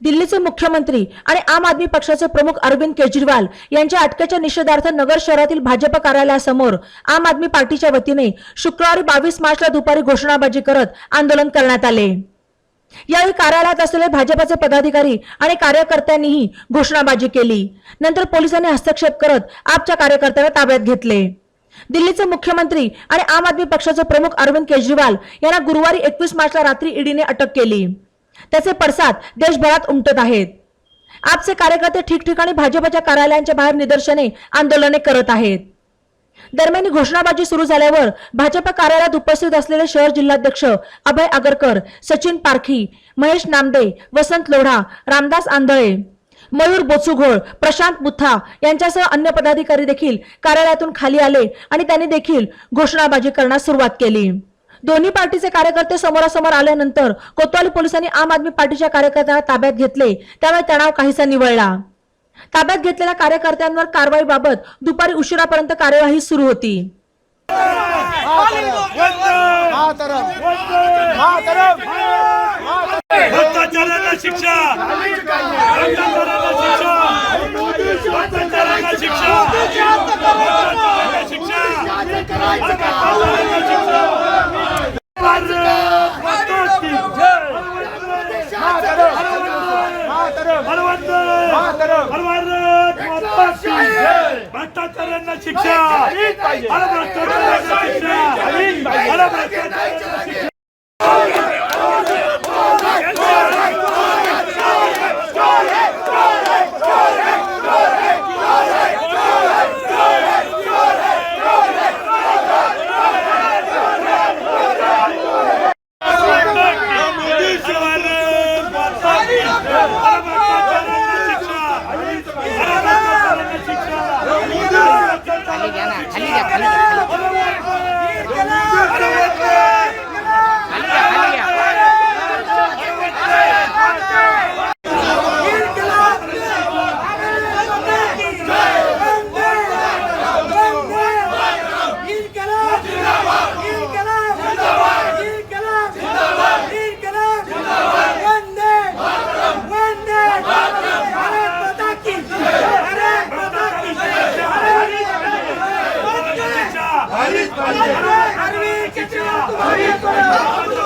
दिल्लीचे मुख्यमंत्री आणि आम आदमी पक्षाचे प्रमुख अरविंद केजरीवाल यांच्या अटकेच्या निषेधार्थ नगर शहरातील भाजप कार्यालयासमोर आम आदमी पार्टीच्या वतीने शुक्रवारी बावीस मार्चला दुपारी घोषणाबाजी करत आंदोलन करण्यात आले. यावेळी कार्यालयात असलेले भाजपाचे पदाधिकारी आणि कार्यकर्त्यांनीही घोषणाबाजी केली. नंतर पोलिसांनी हस्तक्षेप करत आपच्या कार्यकर्त्यांना ताब्यात घेतले. दिल्लीचे मुख्यमंत्री आणि आम आदमी पक्षाचे प्रमुख अरविंद केजरीवाल यांना गुरुवारी एकवीस मार्चला रात्री ईडीने अटक केली. त्याचे पडसाद देशभरात उमटत आहेत. आपचे कार्यकर्ते ठिकठिकाणी भाजपच्या कार्यालयांच्या बाहेर निदर्शने आंदोलने करत आहेत. दरम्यान घोषणाबाजी सुरू झाल्यावर भाजप कार्यालयात उपस्थित असलेले शहर जिल्हाध्यक्ष अभय आगरकर सचिन पारखी महेश नामदे वसंत लोढा रामदास आंधळे मयूर बोचुघोळ प्रशांत मुथा यांच्यासह अन्य पदाधिकारी देखील कार्यालयातून खाली आले आणि त्यांनी देखील घोषणाबाजी करण्यास सुरुवात केली. दोन्ही पार्टीचे कार्यकर्ते समोरासमोर आल्यानंतर कोतवाली पोलिसांनी आम आदमी पार्टीच्या कार्यकर्त्यांना ताब्यात घेतले. त्यामुळे तणाव काहीसा निवळला. ताब्यात घेतलेल्या कार्यकर्त्यांवर कारवाईबाबत दुपारी उशिरापर्यंत कार्यवाही सुरू होती. शिक्षा! भ्रष्टाचाऱ्यांना शिक्षा. मला भ्रष्टाचाऱ्यांना शिक्षा. मला भ्रष्टाचार করে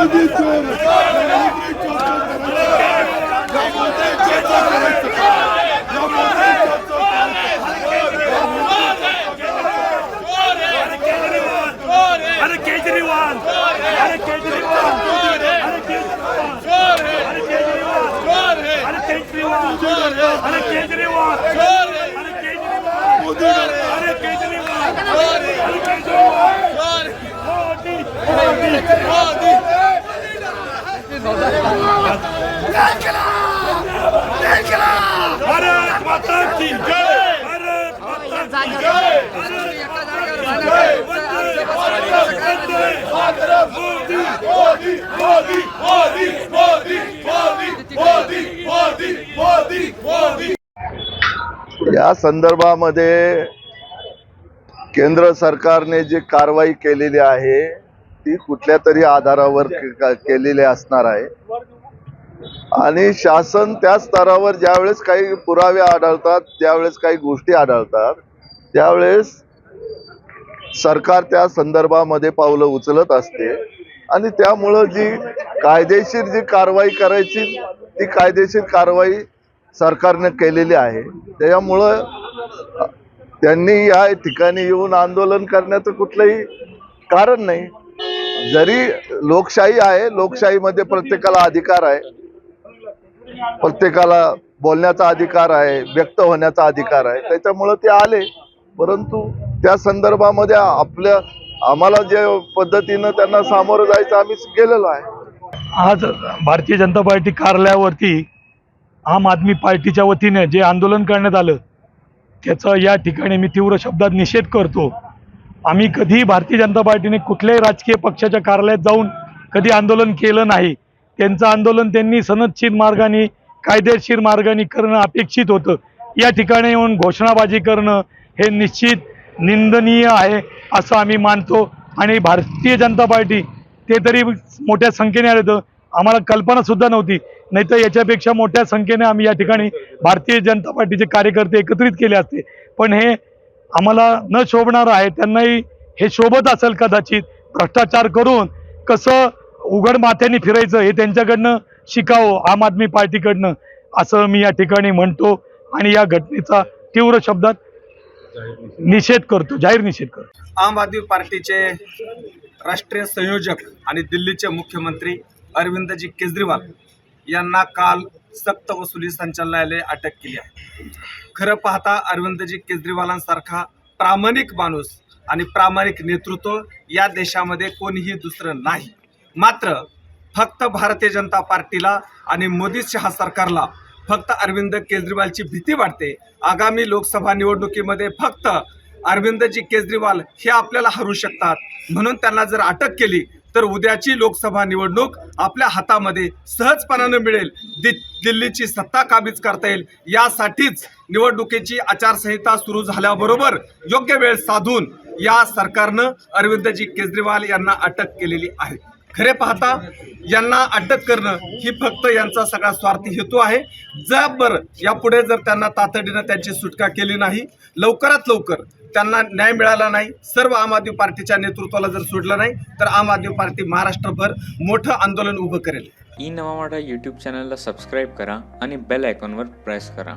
Hare Krishna की जय भारत माता की जय मोदी मोदी मोदी मोदी मोदी मोदी मोदी मोदी मोदी या संदर्भामध्ये केंद्र सरकारने जी कारवाई केलेली आहे ती कुठल्या तरी आधारावर केलेली असणार आहे. आणि शासन त्या स्तरावर ज्यावेळेस काही पुरावे आढळतात त्यावेळेस काही गोष्टी आढळतात त्यावेळेस सरकार त्या संदर्भामध्ये पावलं उचलत असते. आणि त्यामुळं जी कायदेशीर जी कारवाई करायची ती कायदेशीर कारवाई सरकारने केलेली आहे. त्याच्यामुळं त्यांनी या ठिकाणी येऊन आंदोलन करण्याचं कुठलंही कारण नाही. जरी लोकशाही आहे लोकशाहीमध्ये प्रत्येकाला अधिकार आहे प्रत्येकाला बोलण्याचा अधिकार आहे व्यक्त होण्याचा अधिकार आहे. त्याच्यामुळं ते आले. परंतु त्या संदर्भामध्ये आपल्या आम्हाला जे पद्धतीनं त्यांना सामोरं जायचं आम्ही गेलेलो आहे. आज भारतीय जनता पार्टी कार्यालयावरती आम आदमी पार्टीच्या वतीने जे आंदोलन करण्यात आलं त्याचा या ठिकाणी मी तीव्र शब्दात निषेध करतो. आम्ही कधीही भारतीय जनता पार्टीने कुठल्याही राजकीय पक्षाच्या कार्यालयात जाऊन कधी आंदोलन केलं नाही. त्यांचं आंदोलन त्यांनी सनदशीर मार्गाने कायदेशीर मार्गाने करणं अपेक्षित होतं. या ठिकाणी येऊन घोषणाबाजी करणं हे निश्चित निंदनीय आहे असं आम्ही मानतो. आणि भारतीय जनता पार्टी ते तरी मोठ्या संख्येने आले होतं. आम्हाला कल्पनासुद्धा नव्हती. नाही तर याच्यापेक्षा मोठ्या संख्येने आम्ही या ठिकाणी भारतीय जनता पार्टीचे कार्यकर्ते एकत्रित केले असते. पण हे आम्हाला न शोभणारं आहे. त्यांनाही हे शोभत असेल कदाचित. भ्रष्टाचार करून कसं उघड माथ्याने फिरायचं हे त्यांच्याकडनं शिकावं आम आदमी पार्टीकडनं. असं मी या ठिकाणी म्हणतो आणि या घटनेचा तीव्र शब्दात निषेध करतो जाहीर निषेध करतो. आम आदमी पार्टीचे राष्ट्रीय संयोजक आणि दिल्लीचे मुख्यमंत्री अरविंदजी केजरीवाल यांना काल सक्त वसुली संचालनालय अटक केली आहे. खरं पाहता अरविंदजी केजरीवालांसारखा प्रामाणिक माणूस आणि प्रामाणिक नेतृत्व या देशामध्ये कोणीही दुसरं नाही. मात्र फक्त भारतीय जनता पार्टीला आणि मोदी शहा सरकारला फक्त अरविंद केजरीवालची भीती वाटते. आगामी लोकसभा निवडणुकीमध्ये फक्त अरविंदजी केजरीवाल हे आपल्याला हरू शकतात. म्हणून त्यांना जर अटक केली तर उद्याची लोकसभा निवडणूक आपल्या हातामध्ये सहजपणानं मिळेल. दि दिल्लीची सत्ता काबीज करता येईल. यासाठीच निवडणुकीची आचारसंहिता सुरू झाल्याबरोबर योग्य वेळ साधून या सरकारनं अरविंदजी केजरीवाल यांना अटक केलेली आहे. खरे पाहता यांना अटक करणं ही फक्त यांचा सगळा स्वार्थी हेतू आहे. जर यापुढे जर त्यांना तातडीनं त्यांची सुटका केली नाही लवकरात लवकर त्यांना न्याय मिळाला नाही सर्व आम आदमी पार्टीच्या नेतृत्वाला जर सोडलं नाही तर आम आदमी पार्टी महाराष्ट्रभर मोठं आंदोलन उभं करेल. ई नवा यूट्यूब चॅनलला सबस्क्राईब करा आणि बेल आयकॉनवर प्रेस करा.